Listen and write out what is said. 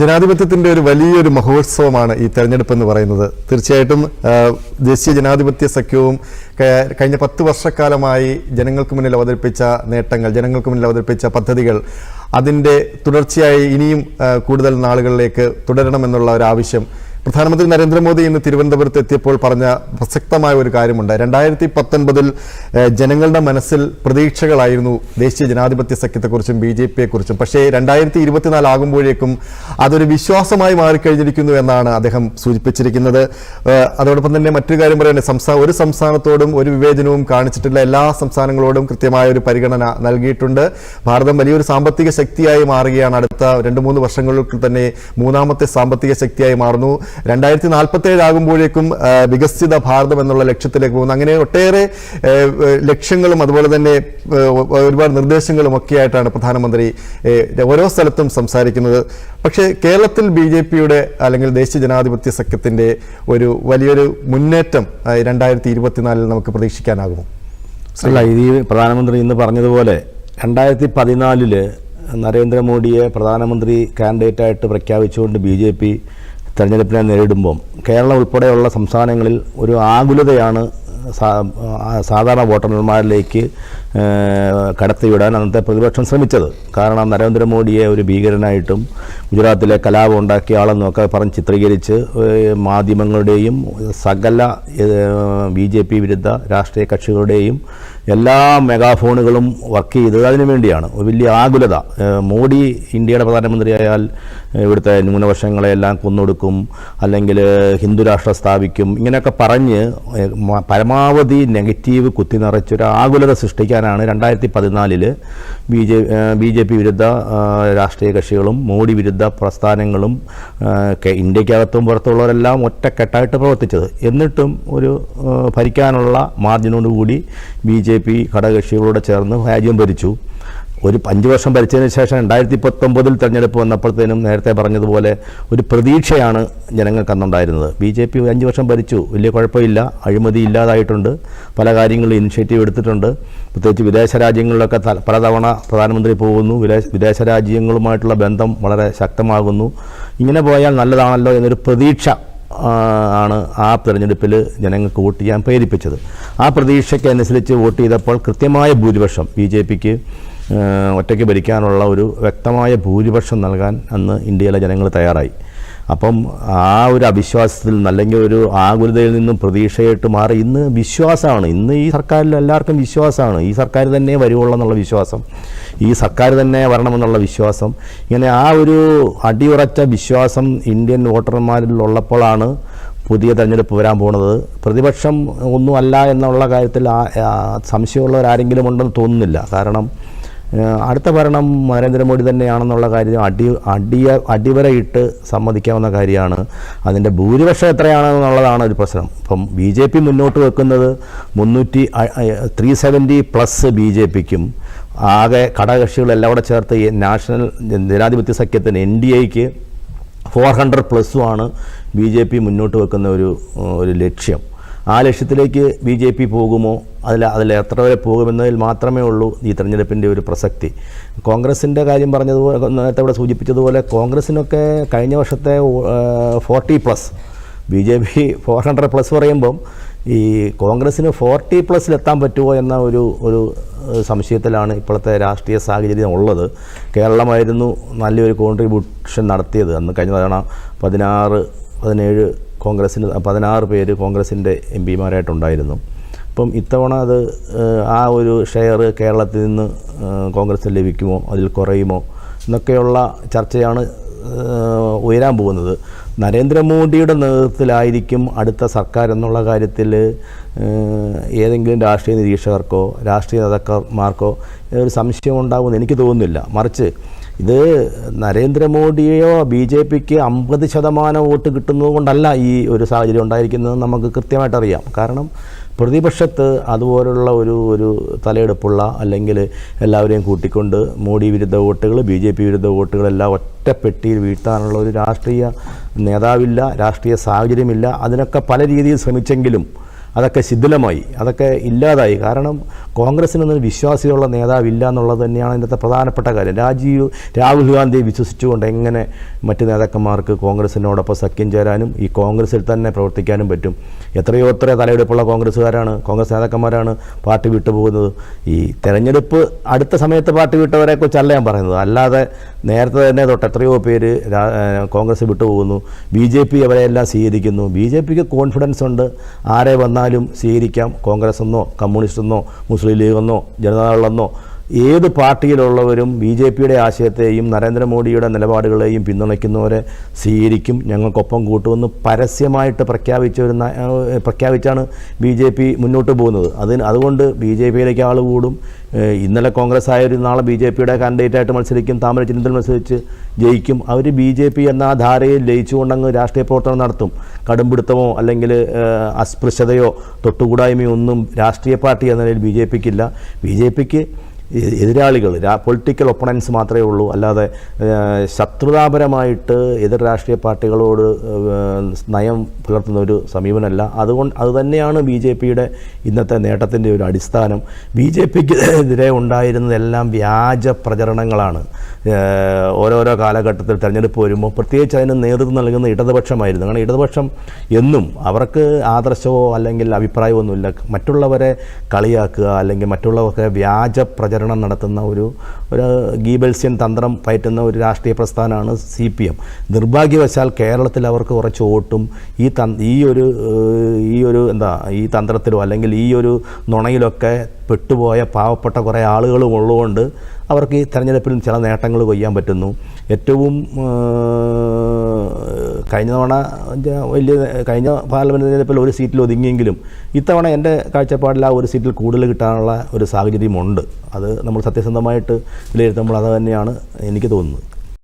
ജനാധിപത്യത്തിന്റെ ഒരു വലിയൊരു മഹോത്സവമാണ് ഈ തെരഞ്ഞെടുപ്പ് എന്ന് പറയുന്നത്. തീർച്ചയായിട്ടും ദേശീയ ജനാധിപത്യ സഖ്യവും കഴിഞ്ഞ പത്ത് വർഷക്കാലമായി ജനങ്ങൾക്ക് മുന്നിൽ അവതരിപ്പിച്ച നേട്ടങ്ങൾ ജനങ്ങൾക്ക് മുന്നിൽ അവതരിപ്പിച്ച പദ്ധതികൾ അതിന്റെ തുടർച്ചയായി ഇനിയും കൂടുതൽ നാളുകളിലേക്ക് തുടരണമെന്നുള്ള ഒരു ആവശ്യം പ്രധാനമന്ത്രി നരേന്ദ്രമോദി ഇന്ന് തിരുവനന്തപുരത്ത് എത്തിയപ്പോൾ പറഞ്ഞ പ്രസക്തമായ ഒരു കാര്യമുണ്ട്. രണ്ടായിരത്തി പത്തൊൻപതിൽ ജനങ്ങളുടെ മനസ്സിൽ പ്രതീക്ഷകളായിരുന്നു ദേശീയ ജനാധിപത്യ സഖ്യത്തെക്കുറിച്ചും ബി ജെ പിയെക്കുറിച്ചും. പക്ഷേ രണ്ടായിരത്തി ഇരുപത്തിനാല് ആകുമ്പോഴേക്കും അതൊരു വിശ്വാസമായി മാറിക്കഴിഞ്ഞിരിക്കുന്നു എന്നാണ് അദ്ദേഹം സൂചിപ്പിച്ചിരിക്കുന്നത്. അതോടൊപ്പം തന്നെ മറ്റൊരു കാര്യം പറയുന്നത് സംസ്ഥാന ഒരു സംസ്ഥാനത്തോടും ഒരു വിവേചനവും കാണിച്ചിട്ടില്ല എല്ലാ സംസ്ഥാനങ്ങളോടും കൃത്യമായ ഒരു പരിഗണന നൽകിയിട്ടുണ്ട്. ഭാരതം വലിയൊരു സാമ്പത്തിക ശക്തിയായി മാറുകയാണ്. അടുത്ത രണ്ട് മൂന്ന് വർഷങ്ങൾക്ക് തന്നെ മൂന്നാമത്തെ സാമ്പത്തിക ശക്തിയായി മാറുന്നു. രണ്ടായിരത്തി നാൽപ്പത്തി ഏഴ് ആകുമ്പോഴേക്കും വികസിത ഭാരതം എന്നുള്ള ലക്ഷ്യത്തിലേക്ക് പോകുന്നു. അങ്ങനെ ഒട്ടേറെ ലക്ഷ്യങ്ങളും അതുപോലെ തന്നെ ഒരുപാട് നിർദ്ദേശങ്ങളും ഒക്കെയായിട്ടാണ് പ്രധാനമന്ത്രി ഓരോ സ്ഥലത്തും സംസാരിക്കുന്നത്. പക്ഷേ കേരളത്തിൽ ബി ജെ പിയുടെ അല്ലെങ്കിൽ ദേശീയ ജനാധിപത്യ സഖ്യത്തിന്റെ ഒരു വലിയൊരു മുന്നേറ്റം രണ്ടായിരത്തി ഇരുപത്തിനാലിൽ നമുക്ക് പ്രതീക്ഷിക്കാനാകുമോ? അല്ല ഇത് പ്രധാനമന്ത്രി ഇന്ന് പറഞ്ഞതുപോലെ രണ്ടായിരത്തി പതിനാലിൽ നരേന്ദ്രമോദിയെ പ്രധാനമന്ത്രി കാൻഡിഡേറ്റായിട്ട് പ്രഖ്യാപിച്ചുകൊണ്ട് ബി ജെ പി തെരഞ്ഞെടുപ്പിനെ നേരിടുമ്പം കേരളം ഉൾപ്പെടെയുള്ള സംസ്ഥാനങ്ങളിൽ ഒരു ആകുലതയാണ് സാധാരണ വോട്ടർമാരിലേക്ക് കടത്തിവിടാൻ അന്നത്തെ പ്രതിപക്ഷം ശ്രമിച്ചത്. കാരണം നരേന്ദ്രമോദിയെ ഒരു ഭീകരനായിട്ടും ഗുജറാത്തിലെ കലാപം ഉണ്ടാക്കിയ ആളെന്നൊക്കെ പറഞ്ഞ് ചിത്രീകരിച്ച് മാധ്യമങ്ങളുടെയും സകല ബി ജെ പി വിരുദ്ധ രാഷ്ട്രീയ കക്ഷികളുടെയും എല്ലാ മെഗാഫോണുകളും വർക്ക് ചെയ്തത് അതിനു വേണ്ടിയാണ്. വലിയ ആകുലത. മോഡി ഇന്ത്യയുടെ പ്രധാനമന്ത്രിയായാൽ ഇവിടുത്തെ ന്യൂനപക്ഷങ്ങളെല്ലാം കൊന്നൊടുക്കും അല്ലെങ്കിൽ ഹിന്ദു രാഷ്ട്രം സ്ഥാപിക്കും ഇങ്ങനെയൊക്കെ പറഞ്ഞ് പരമാവധി നെഗറ്റീവ് കുത്തി നിറച്ചൊരു ആകുലത സൃഷ്ടിക്കാനാണ് രണ്ടായിരത്തി പതിനാലിൽ B J B J P വിരുദ്ധ രാഷ്ട്രീയ കക്ഷികളും മോഡി വിരുദ്ധ പ്രസ്ഥാനങ്ങളും ഇന്ത്യക്കകത്തും പുറത്തുള്ളവരെല്ലാം ഒറ്റക്കെട്ടായിട്ട് പ്രവർത്തിച്ചത്. എന്നിട്ടും ഒരു ഭരിക്കാനുള്ള മാർജിനോടുകൂടി ബി ജെ പി ഘടകകക്ഷികളോട് ചേർന്ന് രാജ്യം ഭരിച്ചു. ഒരു അഞ്ച് വർഷം ഭരിച്ചതിന് ശേഷം രണ്ടായിരത്തി പത്തൊമ്പതിൽ തെരഞ്ഞെടുപ്പ് വന്നപ്പോഴത്തേനും നേരത്തെ പറഞ്ഞതുപോലെ ഒരു പ്രതീക്ഷയാണ് ജനങ്ങൾക്ക് അന്നുണ്ടായിരുന്നത് ബി ജെ പി അഞ്ച് വർഷം ഭരിച്ചു. വലിയ കുഴപ്പമില്ല. അഴിമതി ഇല്ലാതായിട്ടുണ്ട്. പല കാര്യങ്ങളും ഇനിഷ്യേറ്റീവ് എടുത്തിട്ടുണ്ട്. പ്രത്യേകിച്ച് വിദേശ രാജ്യങ്ങളിലൊക്കെ പലതവണ പ്രധാനമന്ത്രി പോകുന്നു. വിദേശ വിദേശ രാജ്യങ്ങളുമായിട്ടുള്ള ബന്ധം വളരെ ശക്തമാകുന്നു. ഇങ്ങനെ പോയാൽ നല്ലതാണല്ലോ എന്നൊരു പ്രതീക്ഷ ആണ് ആ തെരഞ്ഞെടുപ്പിൽ ജനങ്ങൾക്ക് വോട്ട് ചെയ്യാൻ പ്രേരിപ്പിച്ചത്. ആ പ്രതീക്ഷയ്ക്ക് അനുസരിച്ച് വോട്ട് ചെയ്തപ്പോൾ കൃത്യമായ ഭൂരിപക്ഷം ബി ജെ പിക്ക് ഒറ്റയ്ക്ക് ഭരിക്കാനുള്ള ഒരു വ്യക്തമായ ഭൂരിപക്ഷം നൽകാൻ അന്ന് ഇന്ത്യയിലെ ജനങ്ങൾ തയ്യാറായി. അപ്പം ആ ഒരു അവിശ്വാസത്തിൽ നിന്ന് അല്ലെങ്കിൽ ഒരു ആകുലതയിൽ നിന്നും പ്രതീക്ഷയായിട്ട് മാറി ഇന്ന് വിശ്വാസമാണ്. ഇന്ന് ഈ സർക്കാരിൽ എല്ലാവർക്കും വിശ്വാസമാണ്. ഈ സർക്കാർ തന്നെ വരുവുള്ളൂ എന്നുള്ള വിശ്വാസം. ഈ സർക്കാർ തന്നെ വരണമെന്നുള്ള വിശ്വാസം. ഇങ്ങനെ ആ ഒരു അടിയുറച്ച വിശ്വാസം ഇന്ത്യൻ വോട്ടർമാരിൽ ഉള്ളപ്പോഴാണ് പുതിയ തെരഞ്ഞെടുപ്പ് വരാൻ പോകുന്നത് പ്രതിപക്ഷം ഒന്നുമല്ല എന്നുള്ള കാര്യത്തിൽ ആ- സംശയമുള്ളവരാരെങ്കിലും ഉണ്ടെന്ന് തോന്നുന്നില്ല. കാരണം അടുത്ത ഭരണം നരേന്ദ്രമോദി തന്നെയാണെന്നുള്ള കാര്യം അടി അടിയ അടിവരയിട്ട് സമ്മതിക്കാവുന്ന കാര്യമാണ്. അതിന്റെ ഭൂരിപക്ഷം എത്രയാണെന്നുള്ളതാണ് ഒരു പ്രശ്നം. ഇപ്പം ബി ജെ പി മുന്നോട്ട് വെക്കുന്നത് മുന്നൂറ്റി three seventy plus B J പിക്കും ആകെ ഘടകകക്ഷികളെല്ലാം കൂടെ ചേർത്ത് നാഷണൽ ജനാധിപത്യ സഖ്യത്തിന് എൻ ഡി എക്ക് ഫോർ ഹൺഡ്രഡ് പ്ലസ്സുമാണ് ബി ജെ പി മുന്നോട്ട് വെക്കുന്ന ഒരു ഒരു ലക്ഷ്യം. ആ ലക്ഷ്യത്തിലേക്ക് ബി ജെ പി പോകുമോ? അതിൽ അതിൽ എത്ര വരെ പോകുമെന്നതിൽ മാത്രമേ ഉള്ളൂ ഈ തെരഞ്ഞെടുപ്പിന്റെ ഒരു പ്രസക്തി. കോൺഗ്രസിന്റെ കാര്യം പറഞ്ഞതുപോലെ നേരത്തെ ഇവിടെ സൂചിപ്പിച്ചതുപോലെ കോൺഗ്രസിനൊക്കെ കഴിഞ്ഞ വർഷത്തെ forty plus B J P four hundred plus പറയുമ്പം ഈ കോൺഗ്രസ്സിന് ഫോർട്ടി പ്ലസ്സിലെത്താൻ പറ്റുമോ എന്ന ഒരു ഒരു സംശയത്തിലാണ് ഇപ്പോഴത്തെ രാഷ്ട്രീയ സാഹചര്യം ഉള്ളത്. കേരളമായിരുന്നു നല്ലൊരു കോൺട്രിബ്യൂഷൻ നടത്തിയത്. അന്ന് കഴിഞ്ഞ തവണ പതിനാറ് പതിനേഴ് കോൺഗ്രസ്സിന് പതിനാറ് പേര് കോൺഗ്രസിന്റെ എം പിമാരായിട്ടുണ്ടായിരുന്നു. അപ്പം ഇത്തവണ അത് ആ ഒരു ഷെയർ കേരളത്തിൽ നിന്ന് കോൺഗ്രസ്സിന് ലഭിക്കുമോ അതിൽ കുറയുമോ എന്നൊക്കെയുള്ള ചർച്ചയാണ് ഉയരാൻ പോകുന്നത്. നരേന്ദ്രമോദിയുടെ നേതൃത്വത്തിലായിരിക്കും അടുത്ത സർക്കാർ എന്നുള്ള കാര്യത്തിൽ ഏതെങ്കിലും രാഷ്ട്രീയ നിരീക്ഷകർക്കോ രാഷ്ട്രീയ നേതാക്കന്മാർക്കോ ഒരു സംശയം ഉണ്ടാകുമെന്ന് എനിക്ക് തോന്നുന്നില്ല. മറിച്ച് ഇത് നരേന്ദ്രമോദിയോ ബി ജെ പിക്ക് അമ്പത് ശതമാനം വോട്ട് കിട്ടുന്നത് കൊണ്ടല്ല ഈ ഒരു സാഹചര്യം ഉണ്ടായിരിക്കുന്നത് നമുക്ക് കൃത്യമായിട്ട് അറിയാം. കാരണം പ്രതിപക്ഷത്ത് അതുപോലുള്ള ഒരു ഒരു തലയെടുപ്പുള്ള അല്ലെങ്കിൽ എല്ലാവരെയും കൂട്ടിക്കൊണ്ട് മോഡി വിരുദ്ധ വോട്ടുകൾ ബി ജെ പി വിരുദ്ധ വോട്ടുകളെല്ലാം ഒറ്റപ്പെട്ടിയിൽ വീഴ്ത്താനുള്ള ഒരു രാഷ്ട്രീയ നേതാവില്ല രാഷ്ട്രീയ സാഹചര്യമില്ല. അതിനൊക്കെ പല രീതിയിൽ ശ്രമിച്ചെങ്കിലും അതൊക്കെ ശിഥിലമായി അതൊക്കെ ഇല്ലാതായി. കാരണം കോൺഗ്രസിനൊന്നും വിശ്വാസികളുള്ള നേതാവില്ല എന്നുള്ളത് തന്നെയാണ് ഇന്നത്തെ പ്രധാനപ്പെട്ട കാര്യം. രാജീവ് രാഹുൽ ഗാന്ധിയെ വിശ്വസിച്ചുകൊണ്ട് എങ്ങനെ മറ്റ് നേതാക്കന്മാർക്ക് കോൺഗ്രസിനോടൊപ്പം സഖ്യം ചേരാനും ഈ കോൺഗ്രസിൽ തന്നെ പ്രവർത്തിക്കാനും പറ്റും? എത്രയോ എത്ര തലയെടുപ്പുള്ള കോൺഗ്രസ്സുകാരാണ് കോൺഗ്രസ് നേതാക്കന്മാരാണ് പാർട്ടി വിട്ടുപോകുന്നത്. ഈ തെരഞ്ഞെടുപ്പ് അടുത്ത സമയത്ത് പാർട്ടി വിട്ടവരെ കുറിച്ചല്ല ഞാൻ പറയുന്നത്. അല്ലാതെ നേരത്തെ തന്നെ തൊട്ട് എത്രയോ പേര് കോൺഗ്രസ് വിട്ടുപോകുന്നു. ബി ജെ പി അവരെല്ലാം സ്വീകരിക്കുന്നു. ബി ജെ പിക്ക് കോൺഫിഡൻസ് ഉണ്ട്. ആരെ വന്നാലും സ്വീകരിക്കാം. കോൺഗ്രസ് എന്നോ കമ്മ്യൂണിസ്റ്റ് എന്നോ മുസ്ലിം ലീഗ് എന്നോ ജനതാദളെന്നോ. ഏത് പാർട്ടിയിലുള്ളവരും ബി ജെ പിയുടെ ആശയത്തെയും നരേന്ദ്രമോദിയുടെ നിലപാടുകളെയും പിന്തുണയ്ക്കുന്നവരെ സ്വീകരിക്കും ഞങ്ങൾക്കൊപ്പം കൂട്ടുമെന്ന് പരസ്യമായിട്ട് പ്രഖ്യാപിച്ച ഒരു പ്രഖ്യാപിച്ചാണ് ബി ജെ പി മുന്നോട്ട് പോകുന്നത്. അതിന് അതുകൊണ്ട് ബി ജെ പിയിലേക്ക് ആൾ കൂടും. ഇന്നലെ കോൺഗ്രസ് ആയൊരു നാളെ ബി ജെ പിയുടെ കാൻഡിഡേറ്റായിട്ട് മത്സരിക്കും താമര ചിഹ്നത്തിൽ മത്സരിച്ച് ജയിക്കും. അവർ ബി ജെ പി എന്ന ആ ധാരയിൽ ലയിച്ചുകൊണ്ടങ്ങ് രാഷ്ട്രീയ പ്രവർത്തനം നടത്തും. കടുംപിടുത്തമോ അല്ലെങ്കിൽ അസ്പൃശ്യതയോ തൊട്ടുകൂടായ്മയോ ഒന്നും രാഷ്ട്രീയ പാർട്ടി എന്ന നിലയിൽ ബി ജെ പിക്കില്ല. ബി ജെ പിക്ക് എതിരാളികൾ പൊളിറ്റിക്കൽ ഒപ്പണൻസ് മാത്രമേ ഉള്ളൂ. അല്ലാതെ ശത്രുതാപരമായിട്ട് എതിർ രാഷ്ട്രീയ പാർട്ടികളോട് നയം പുലർത്തുന്ന ഒരു സമീപനമല്ല. അതുകൊണ്ട് അതുതന്നെയാണ് ബി ജെ പിയുടെ ഇന്നത്തെ നേട്ടത്തിന്റെ ഒരു അടിസ്ഥാനം. ബി ജെ പിക്ക് എതിരെ ഉണ്ടായിരുന്നതെല്ലാം വ്യാജ പ്രചരണങ്ങളാണ്. ഓരോരോ കാലഘട്ടത്തിൽ തെരഞ്ഞെടുപ്പ് വരുമ്പോൾ പ്രത്യേകിച്ച് അതിന് നേതൃത്വം നൽകുന്ന ഇടതുപക്ഷമായിരുന്നു. കാരണം ഇടതുപക്ഷം എന്നും അവർക്ക് ആദർശമോ അല്ലെങ്കിൽ അഭിപ്രായമോ ഒന്നുമില്ല. മറ്റുള്ളവരെ കളിയാക്കുക അല്ലെങ്കിൽ മറ്റുള്ളവർക്ക് വ്യാജ പ്രചരണം നടത്തുന്ന ഒരു ഒരു ഗീബൽസ്യൻ തന്ത്രം പയറ്റുന്ന ഒരു രാഷ്ട്രീയ പ്രസ്ഥാനമാണ് സി പി എം. നിർഭാഗ്യവശാൽ കേരളത്തിൽ അവർക്ക് കുറച്ച് വോട്ടും ഈ തന് ഈ ഒരു ഈ ഒരു എന്താ ഈ തന്ത്രത്തിലോ അല്ലെങ്കിൽ ഈ ഒരു നുണയിലൊക്കെ പെട്ടുപോയ പാവപ്പെട്ട കുറേ ആളുകളും ഉള്ളതുകൊണ്ട് അവർക്ക് ഈ തെരഞ്ഞെടുപ്പിൽ ചില നേട്ടങ്ങൾ കൊയ്യാൻ പറ്റുന്നു. ഏറ്റവും കഴിഞ്ഞ തവണ വലിയ കഴിഞ്ഞ പാർലമെന്റ് തെരഞ്ഞെടുപ്പിൽ ഒരു സീറ്റിൽ ഒതുങ്ങിയെങ്കിലും ഇത്തവണ എന്റെ കാഴ്ചപ്പാടിൽ ആ ഒരു സീറ്റിൽ കൂടുതൽ കിട്ടാനുള്ള ഒരു സാഹചര്യമുണ്ട്. അത് നമ്മൾ സത്യസന്ധമായിട്ട് വിലയിരുത്തുമ്പോൾ അത് തന്നെയാണ് എനിക്ക് തോന്നുന്നത്.